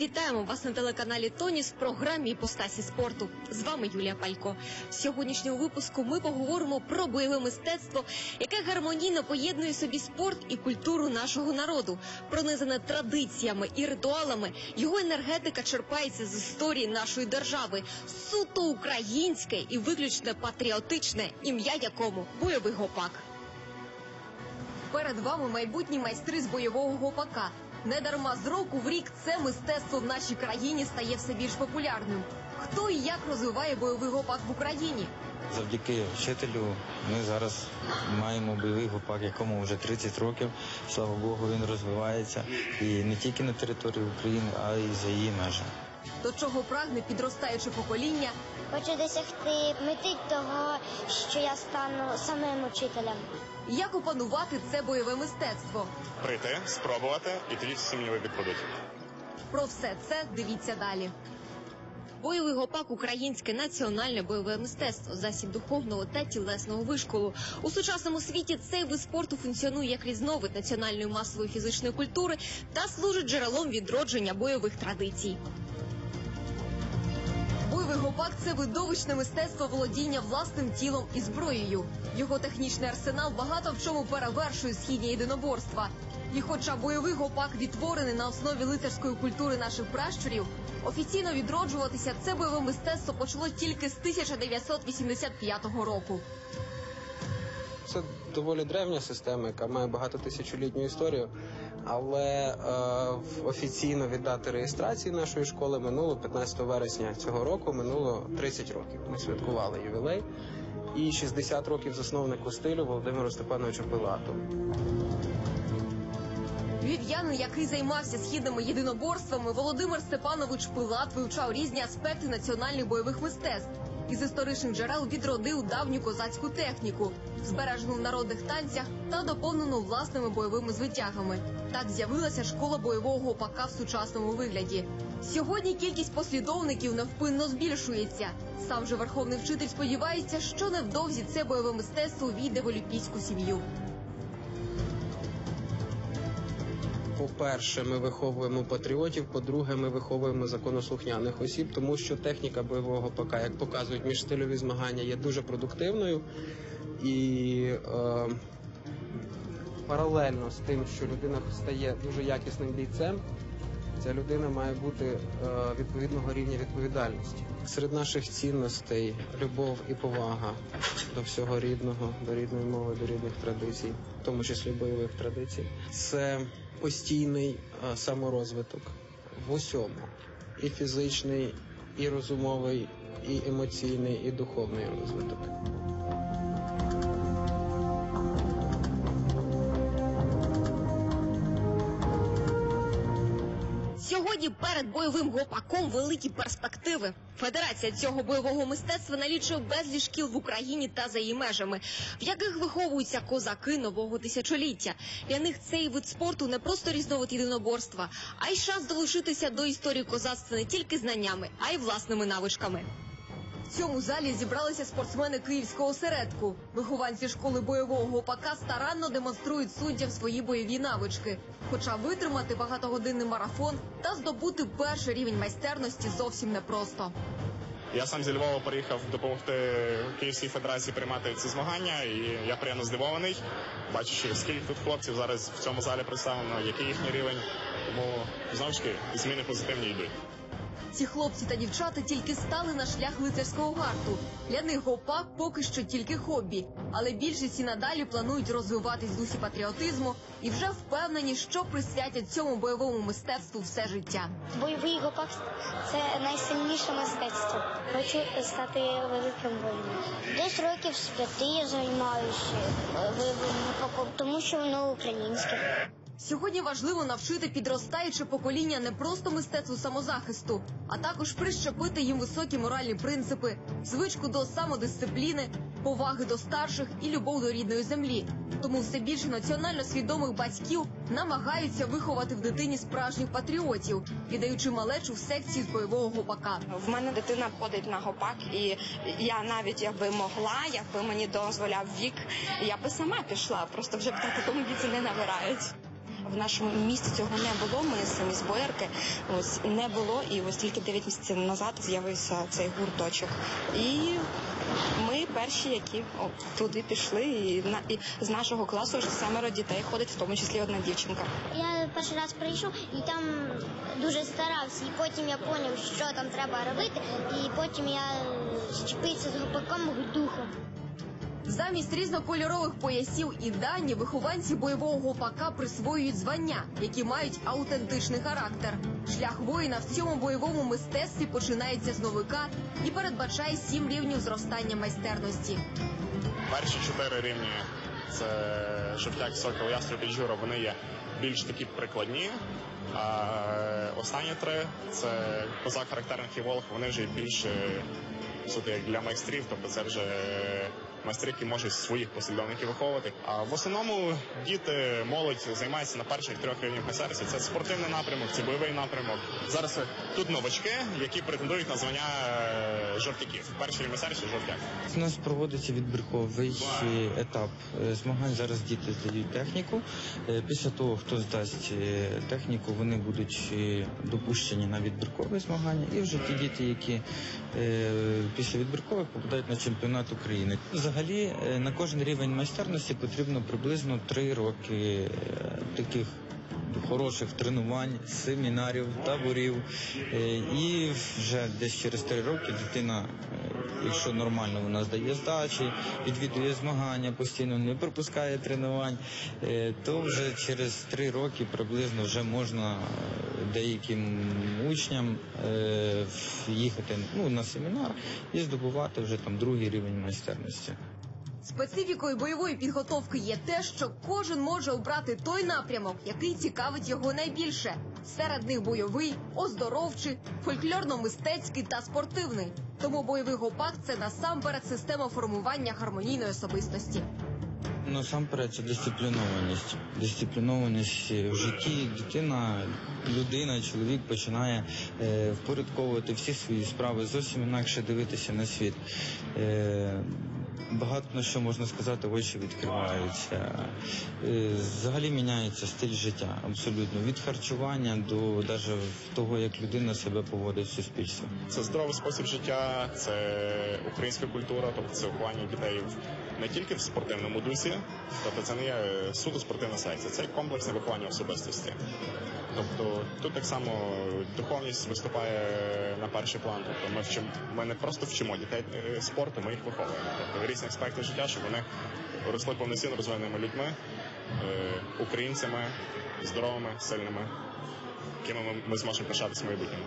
Вітаємо вас на телеканалі Тоніс в програмі «Іпостасі спорту. З вами Юлія Палько. В сьогоднішньому випуску ми поговоримо про бойове мистецтво, яке гармонійно поєднує собі спорт і культуру нашого народу. Пронизане традиціями і ритуалами, його енергетика черпається з історії нашої держави. Суто українське і виключно патріотичне, ім'я якому бойовий гопак. Перед вами майбутні майстри з бойового гопака. Недарма з року в рік це мистецтво в нашій країні стає все більш популярним. Хто і як розвиває бойовий гопак в Україні? Завдяки вчителю ми зараз маємо бойовий гопак, якому вже 30 років. Слава Богу, він розвивається і не тільки на території України, а й за її межами. До чого прагне підростаюче покоління? Хочу досягти мети того, що я стану самим учителем. Як опанувати це бойове мистецтво? прийти, спробувати, і тоді всі сумніви відпадуть. Про все це дивіться далі. Бойовий гопак українське національне бойове мистецтво, засіб духовного та тілесного вишколу. У сучасному світі цей вид спорту функціонує як різновид національної масової фізичної культури та служить джерелом відродження бойових традицій. Бойовий гопак це видовищне мистецтво володіння власним тілом і зброєю. Його технічний арсенал багато в чому перевершує східні єдиноборства. І хоча бойовий гопак відтворений на основі лицарської культури наших пращурів, офіційно відроджуватися це бойове мистецтво почало тільки з 1985 року. Це доволі древня система, яка має багатотисячолітню історію. Але е, офіційно від дати реєстрації нашої школи минуло 15 вересня цього року, минуло 30 років. Ми святкували ювілей. І 60 років засновнику стилю Володимиру Степановичу Пилату. Львів'янин, який займався східними єдиноборствами, Володимир Степанович Пилат вивчав різні аспекти національних бойових мистецтв. Із історичних джерел відродив давню козацьку техніку, збережену в народних танцях та доповнену власними бойовими звитягами. Так з'явилася школа бойового опака в сучасному вигляді. Сьогодні кількість послідовників невпинно збільшується. Сам же верховний вчитель сподівається, що невдовзі це бойове мистецтво війде в олімпійську сім'ю. По-перше, ми виховуємо патріотів. По-друге, ми виховуємо законослухняних осіб, тому що техніка бойового ПК, як показують міжстильові змагання, є дуже продуктивною і е, паралельно з тим, що людина стає дуже якісним бійцем. Ця людина має бути е, відповідного рівня відповідальності. Серед наших цінностей любов і повага до всього рідного, до рідної мови, до рідних традицій, в тому числі бойових традицій. Це постійний е, саморозвиток в усьому, і фізичний, і розумовий, і емоційний, і духовний розвиток. Перед бойовим гопаком великі перспективи. Федерація цього бойового мистецтва налічує безліч шкіл в Україні та за її межами, в яких виховуються козаки нового тисячоліття. Для них цей вид спорту не просто різновид єдиноборства, а й шанс долучитися до історії козацтва не тільки знаннями, а й власними навичками. Цьому залі зібралися спортсмени київського осередку. Вихованці школи бойового гопака старанно демонструють суддям свої бойові навички. Хоча витримати багатогодинний марафон та здобути перший рівень майстерності зовсім непросто. Я сам зі Львова приїхав допомогти Київській федерації приймати ці змагання, і я приємно здивований, бачучи, скільки тут хлопців зараз в цьому залі представлено, який їхній рівень. Тому знову ж таки зміни позитивні йдуть. Ці хлопці та дівчата тільки стали на шлях лицарського гарту. Для них гопак поки що тільки хобі, але більшість і надалі планують розвиватись дусі патріотизму і вже впевнені, що присвятять цьому бойовому мистецтву все життя. Бойовий гопак це найсильніше мистецтво. Хочу стати великим воїном. Десь років з п'яти я займаюся е, тому що воно українське. Сьогодні важливо навчити підростаюче покоління не просто мистецтву самозахисту, а також прищепити їм високі моральні принципи, звичку до самодисципліни, поваги до старших і любов до рідної землі. Тому все більше національно свідомих батьків намагаються виховати в дитині справжніх патріотів, віддаючи малечу в секції з бойового гопака. В мене дитина ходить на гопак, і я навіть якби могла, якби мені дозволяв вік, я би сама пішла. Просто вже в такому віці не набирають. В нашому місті цього не було. Ми самі з боярки. Ось не було. І ось тільки 9 місяців назад з'явився цей гурточок. І ми перші, які о, туди пішли. І, на, і з нашого класу вже семеро дітей ходить, в тому числі одна дівчинка. Я перший раз прийшов і там дуже старався, і потім я зрозумів, що там треба робити, і потім я щепився з гопаком духом. Замість різнокольорових поясів і дані вихованці бойового гопака присвоюють звання, які мають аутентичний характер. Шлях воїна в цьому бойовому мистецтві починається з новика і передбачає сім рівнів зростання майстерності. Перші чотири рівні це жовтяк, сокол, ястреб і джура, вони є більш такі прикладні. А останні три це козак, характерник і волх, вони вже більш суто як для майстрів, тобто це вже майстри, які можуть своїх послідовників виховувати. А в основному діти, молодь займається на перших трьох рівнях майстерності. Це спортивний напрямок, це бойовий напрямок. Зараз тут новачки, які претендують на звання е, жовтяків. Перший рівень майстерності жовтяк. У нас проводиться відбірковий етап е, змагань. Зараз діти здають техніку. Е, Після того, хто здасть техніку, вони будуть допущені на відбіркові змагання. І вже ті діти, які після відбіркових попадають на чемпіонат України. Взагалі е, на кожен рівень майстерності потрібно приблизно три роки е, таких хороших тренувань, семінарів, таборів. Е, І вже десь через три роки дитина, якщо нормально вона здає здачі, відвідує змагання постійно, не пропускає тренувань, то вже через три роки приблизно вже можна деяким учням е, їхати ну, на семінар і здобувати вже там другий рівень майстерності. Специфікою бойової підготовки є те, що кожен може обрати той напрямок, який цікавить його найбільше. Серед них бойовий, оздоровчий, фольклорно-мистецький та спортивний. Тому бойовий гопак це насамперед система формування гармонійної особистості. Насамперед це дисциплінованість. Дисциплінованість в житті дитина, людина, чоловік починає е, впорядковувати всі свої справи, зовсім інакше дивитися на світ. Е, багато на що можна сказати, очі відкриваються. Е, взагалі міняється стиль життя абсолютно від харчування до навіть того, як людина себе поводить в суспільстві. Це здоровий спосіб життя, це українська культура, тобто це виховання дітей не тільки в спортивному дусі, тобто це не є суто спортивна секція, це комплексне виховання особистості. Тобто тут так само духовність виступає на перший план. Тобто ми вчимо, ми не просто вчимо дітей е, спорту, ми їх виховуємо. Тобто різні аспекти життя, щоб вони росли повноцінно розвиненими людьми, е, українцями, здоровими, сильними, якими ми, зможемо пишатися майбутньому.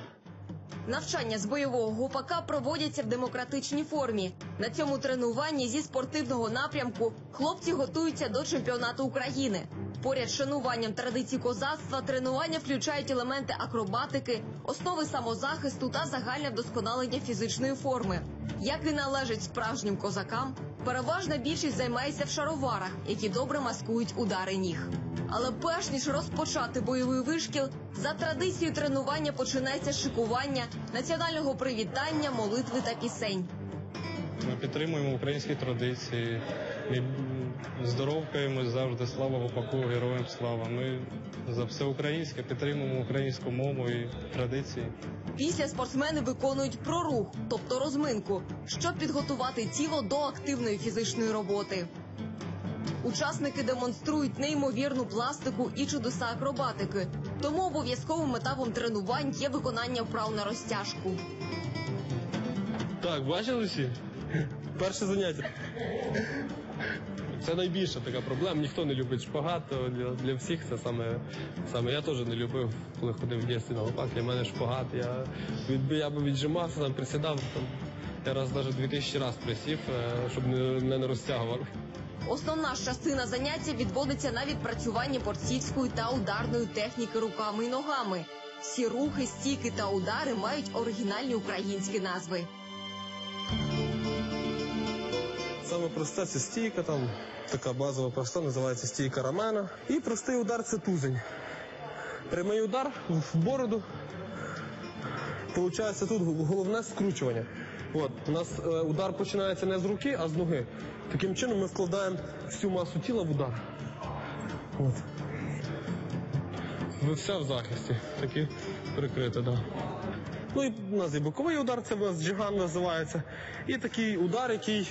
Навчання з бойового гопака проводяться в демократичній формі. На цьому тренуванні зі спортивного напрямку хлопці готуються до чемпіонату України. Поряд з шануванням традицій козацтва тренування включають елементи акробатики, основи самозахисту та загальне вдосконалення фізичної форми. Як і належить справжнім козакам, переважна більшість займається в шароварах, які добре маскують удари ніг. Але перш ніж розпочати бойовий вишкіл, за традицією тренування починається шикування національного привітання, молитви та пісень. Ми підтримуємо українські традиції, здоровкаємось завжди слава гопаку, героям слава. Ми за все українське підтримуємо українську мову і традиції. Після спортсмени виконують прорух, тобто розминку, щоб підготувати тіло до активної фізичної роботи. Учасники демонструють неймовірну пластику і чудеса акробатики. Тому обов'язковим етапом тренувань є виконання вправ на розтяжку. Так, бачили всі? Перше заняття. Це найбільша така проблема. Ніхто не любить шпагат, для, для всіх це саме, саме. Я теж не любив, коли ходив в дітстві на лопак. Для мене шпагат. Я, від, я би віджимався, там присідав. Там, я раз навіть 2000 раз присів, е, щоб не, не, розтягував. Основна ж частина заняття відводиться на відпрацювання борцівської та ударної техніки руками і ногами. Всі рухи, стійки та удари мають оригінальні українські назви. Саме просте це стійка, там така базова проста, називається стійка рамена. І простий удар це тузень. Прямий удар в бороду. Получається тут головне скручування. От, у нас е, удар починається не з руки, а з ноги. Таким чином ми вкладаємо всю масу тіла в удар. От. ви все в захисті. Такі прикрите, да. Ну і у нас і боковий удар, це у нас джиган називається. І такий удар, який,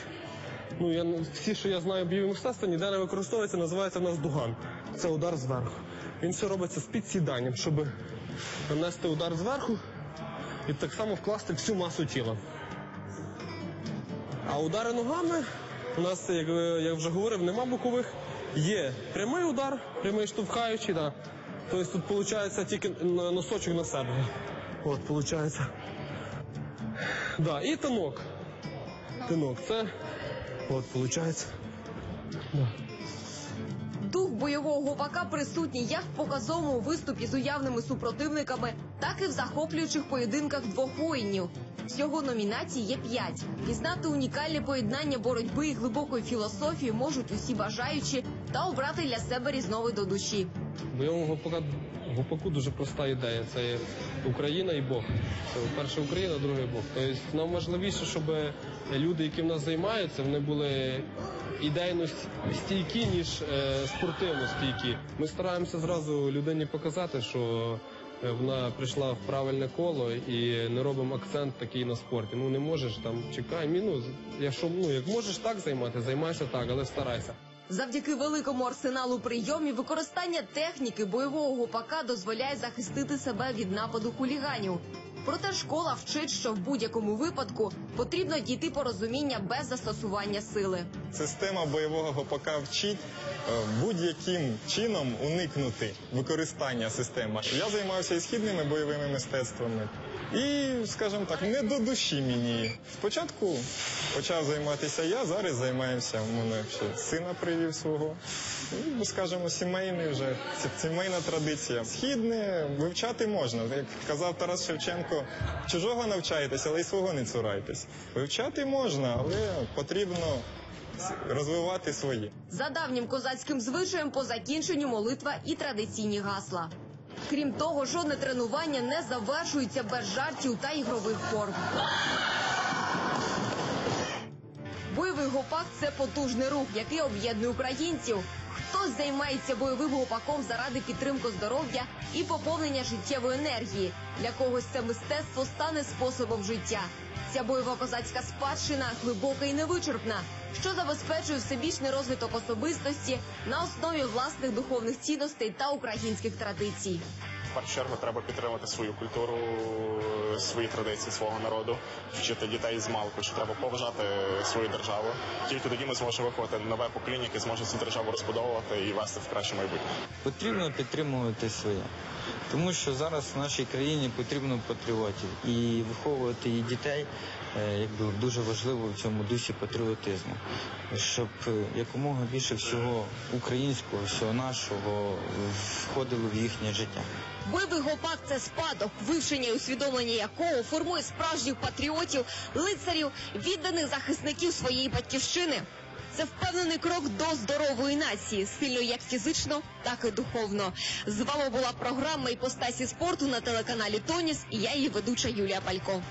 ну я всі, що я знаю бойові мистецтва, ніде не використовується, називається у нас дуган. Це удар зверху. Він все робиться з підсіданням, щоб нанести удар зверху і так само вкласти всю масу тіла. А удари ногами у нас, як е, я вже говорив, нема бокових. Є прямий удар, прямий штовхаючий, да. Тобто тут виходить тільки носочок на себе. От, виходить. Да, і тонок. Тонок. Це. От, виходить. Да. Дух бойового гопака присутній як в показовому виступі з уявними супротивниками, так і в захоплюючих поєдинках двох воїнів. Всього номінацій є п'ять. Пізнати унікальне поєднання боротьби і глибокої філософії можуть усі бажаючі та обрати для себе різновид до душі. В бойовому гопаку дуже проста ідея. Це Україна і Бог. Це перше Україна, друге Бог. Тобто нам важливіше, щоб люди, які в нас займаються, вони були ідейно стійкі, ніж е, спортивно стійкі. Ми стараємося зразу людині показати, що е, вона прийшла в правильне коло і не робимо акцент такий на спорті. Ну не можеш там чекай, мінус. Якщо ну як можеш так займати, займайся так, але старайся. Завдяки великому арсеналу прийомів використання техніки бойового гопака дозволяє захистити себе від нападу хуліганів. Проте школа вчить, що в будь-якому випадку потрібно дійти порозуміння без застосування сили. Система бойового гопака вчить е, будь-яким чином уникнути використання системи. Я займався і східними бойовими мистецтвами. І, скажімо так, не до душі мені. Спочатку почав займатися я, зараз займаємося. У мене ще сина привів свого. Ну, скажімо, сімейний вже сімейна традиція. Східне вивчати можна. Як казав Тарас Шевченко, чужого навчайтесь, але й свого не цурайтесь. Вивчати можна, але потрібно розвивати свої. За давнім козацьким звичаєм по закінченню молитва і традиційні гасла. Крім того, жодне тренування не завершується без жартів та ігрових форм. Бойовий гопак це потужний рух, який об'єднує українців. Хтось займається бойовим гопаком заради підтримки здоров'я і поповнення життєвої енергії. Для когось це мистецтво стане способом життя. Ця бойова козацька спадщина глибока і невичерпна, що забезпечує всебічний розвиток особистості на основі власних духовних цінностей та українських традицій. В першу чергу треба підтримати свою культуру, свої традиції свого народу, вчити дітей з малку, що треба поважати свою державу. Тільки тоді ми зможемо виховати нове покоління, яке зможе цю державу розбудовувати і вести в краще майбутнє. Потрібно підтримувати своє. Тому що зараз в нашій країні потрібно патріотів і виховувати і дітей е, якби дуже важливо в цьому дусі патріотизму, щоб е, якомога більше всього українського, всього нашого входило в їхнє життя. Бойовий гопак це спадок, вивчення і усвідомлення якого формує справжніх патріотів, лицарів, відданих захисників своєї батьківщини. Це впевнений крок до здорової нації, сильно як фізично, так і духовно. З вами була програма «Іпостасі спорту на телеканалі Тоніс і я її ведуча Юлія Палько.